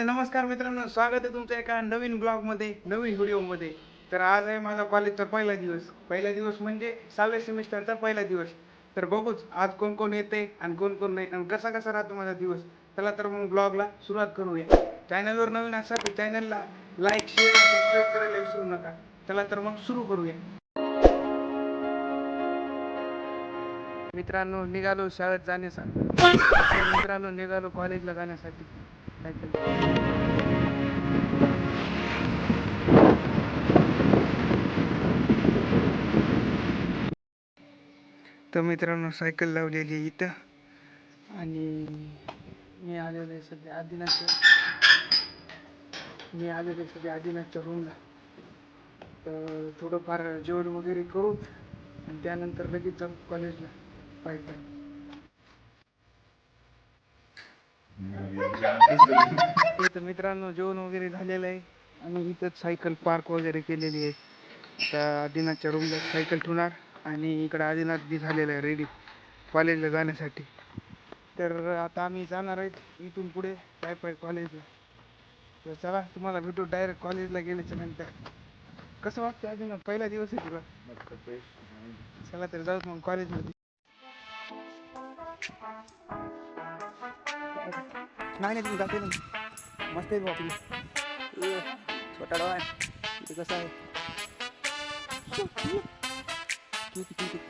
तर नमस्कार मित्रांनो स्वागत आहे तुमच्या एका नवीन ब्लॉगमध्ये नवीन व्हिडिओमध्ये. तर आज आहे माझा कॉलेजचा पहिला दिवस. पहिला दिवस म्हणजे सहाव्या सेमिस्टरचा पहिला दिवस. तर बघूच आज कोण कोण येते आणि कोण कोण नाही आणि कसा कसा राहतो माझा दिवस. चला तर मग ब्लॉगला सुरुवात करूया. चॅनलवर नवीन असा तर चॅनलला लाईक शेअर सबस्क्राईब करायला विसरू नका. चला तर मग सुरू करूया. मित्रांनो निघालो शाळेत जाण्यासाठी. मित्रांनो निघालो कॉलेजला जाण्यासाठी. तर मित्रांनो सायकल लावलेली आहे इथं. आणि मी आलेलो आहे सध्या आदिनाथच्या मी आलेलो आहे सध्या आदिनाथच्या रूमला तर थोडंफार जेवण वगैरे करू आणि त्यानंतर लगेच जाऊ कॉलेजला पाय पाय इथं मित्रांनो जेवण वगैरे झालेलं आहे. आणि इथंच सायकल पार्क वगैरे केलेली आहे. त्या आदिनाथच्या रूमला सायकल ठेवणार आणि इकडं आदिनाथ बी झालेलं आहे रेडी कॉलेजला जाण्यासाठी. तर आता आम्ही जाणार आहेत इथून पुढे पाय पाय कॉलेजला तर चला तुम्हाला भेटू डायरेक्ट कॉलेजला गेल्याच्यानंतर. कसं वाटतं आदिनाथ? पहिला दिवस आहे तुला? चला तर जाऊ मग कॉलेजमध्ये नाही नाही तुम्ही जाते ना. मस्त आहे तुम्ही छोटा डोळा आहे. इथे कसं आहे? ठीक ठीक.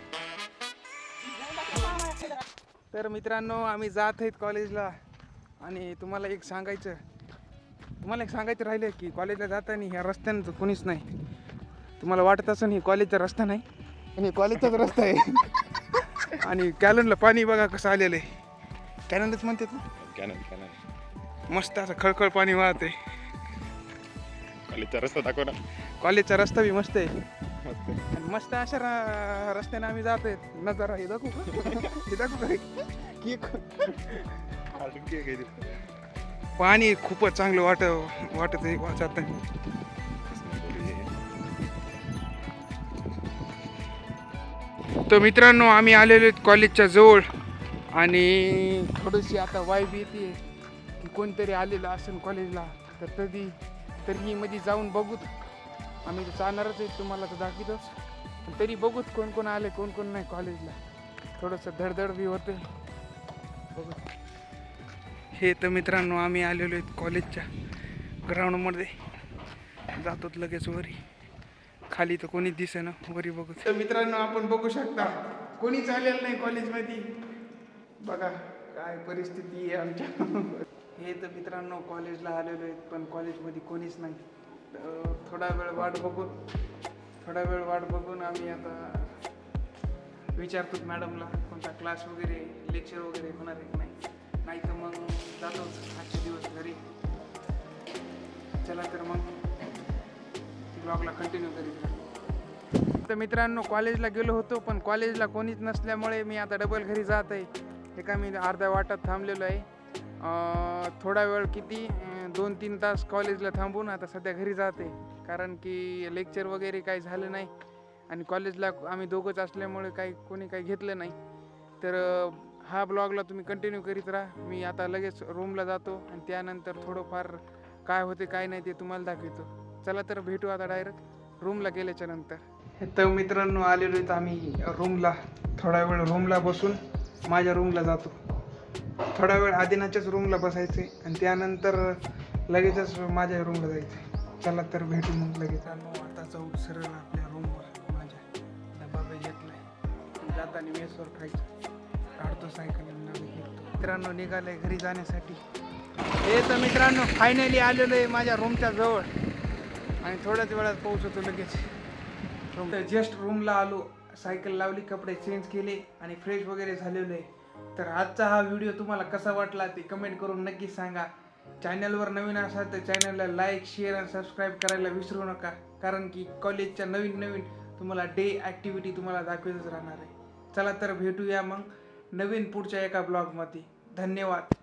तर मित्रांनो आम्ही जात आहेत कॉलेजला. आणि तुम्हाला एक सांगायचं तुम्हाला एक सांगायचं राहिलं की कॉलेजला जाताना ह्या रस्त्यानं कोणीच नाही. तुम्हाला वाटत असेल ही कॉलेजचा रस्ता नाही? आणि कॉलेजचाच रस्ता आहे. आणि कॅलनला पाणी बघा कसं आलेलं आहे. कॅनलच म्हणतात ना. कॅनन कॅनन. मस्त असं खळखळ पाणी वाहते. कॉलेजचा रस्ता दाखव ना. कॉलेजचा रस्ता बी मस्त आहे. मस्त आणि मस्त अशा रा- रस्त्याने आम्ही जात आहेत. नजारा हे दाखवू. का? हे दाखवू. का? अजून काय काय दिलं? पाणी खूपच चांगलं वाट वाटत आहे वा- जाताना. तर मित्रांनो आम्ही आलेलो आहेत कॉलेजच्या जवळ. आणि थोडीशी आता वाईब येते. की कोणतरी आलेलं असेल कॉलेजला तर कधी तरीही मध्ये जाऊन बघूत. आम्ही तर जाणारच आहे तुम्हाला तर दाखवतोच पण तरी बघूत कोण कोण आले कोण कोण नाही कॉलेजला थोडंसं धडधड बी होते बघू हे तर मित्रांनो आम्ही आलेलो आहेत कॉलेजच्या ग्राउंडमध्ये जातो लगेच वरी. खाली तर कोणीच दिसेना वरी बघू तर मित्रांनो आपण बघू शकता कोणीच आलेलं नाही कॉलेजमध्ये बघा काय परिस्थिती आहे आमच्या. हे तर मित्रांनो कॉलेजला आलेलो आहेत पण कॉलेजमध्ये कोणीच नाही. तर थोडा वेळ वाट बघून थोडा वेळ वाट बघून आम्ही आता विचारतो मॅडमला कोणता क्लास वगैरे लेक्चर वगैरे होणार आहे की नाही. नाही तर मग जातोच आजचे दिवस घरी. चला तर मग ब्लॉगला कंटिन्यू करीत तर मित्रांनो कॉलेजला गेलो होतो पण कॉलेजला कोणीच नसल्यामुळे मी आता डबल घरी जात आहे. हे का मी अर्ध्या वाटात थांबलेलो आहे. थोडा वेळ किती? दोन तीन तास कॉलेजला थांबून आता सध्या घरी जाते. कारण की लेक्चर वगैरे काही झालं नाही. आणि कॉलेजला आम्ही दोघंच असल्यामुळे काही कोणी काही घेतलं नाही. तर हा ब्लॉगला तुम्ही कंटिन्यू करीत राहा. मी आता लगेच रूमला जातो आणि त्यानंतर थोडंफार काय होते काय नाही ते तुम्हाला दाखवतो. चला तर भेटू आता डायरेक्ट रूमला गेल्याच्यानंतर. तर मित्रांनो आलेलो आहेत आम्ही रूमला थोडा वेळ रूमला बसून. माझ्या रूमला जातो. थोडा वेळ आदिनाच्याच रूमला बसायचे आणि त्यानंतर लगेचच माझ्या रूमला जायचं. चला तर भेटू मग लगेच. आलो आता जाऊ सरळ आपल्या रूमवर माझ्या डबा बी घेतलाय जाताना मेसवर खायचं. काढतो सायकल मित्रांनो निघालंय घरी जाण्यासाठी. हे तर मित्रांनो फायनली आलेलो आहे माझ्या रूमच्या जवळ. आणि थोड्याच वेळात पोहोचतो लगेच. जस्ट रूमला आलो. सायकल लावली कपडे चेंज केले आणि फ्रेश वगैरे झालेलो आहे. तर आजचा हा व्हिडिओ तुम्हाला कसा वाटला ते कमेंट करून नक्की सांगा. चॅनलवर नवीन असाल तर चॅनलला लाईक शेअर आणि सबस्क्राईब करायला विसरू नका. कारण की कॉलेजच्या नवीन नवीन तुम्हाला डे ॲक्टिव्हिटी तुम्हाला दाखवतच राहणार आहे. चला तर भेटूया मग नवीन पुढच्या एका ब्लॉगमध्ये धन्यवाद.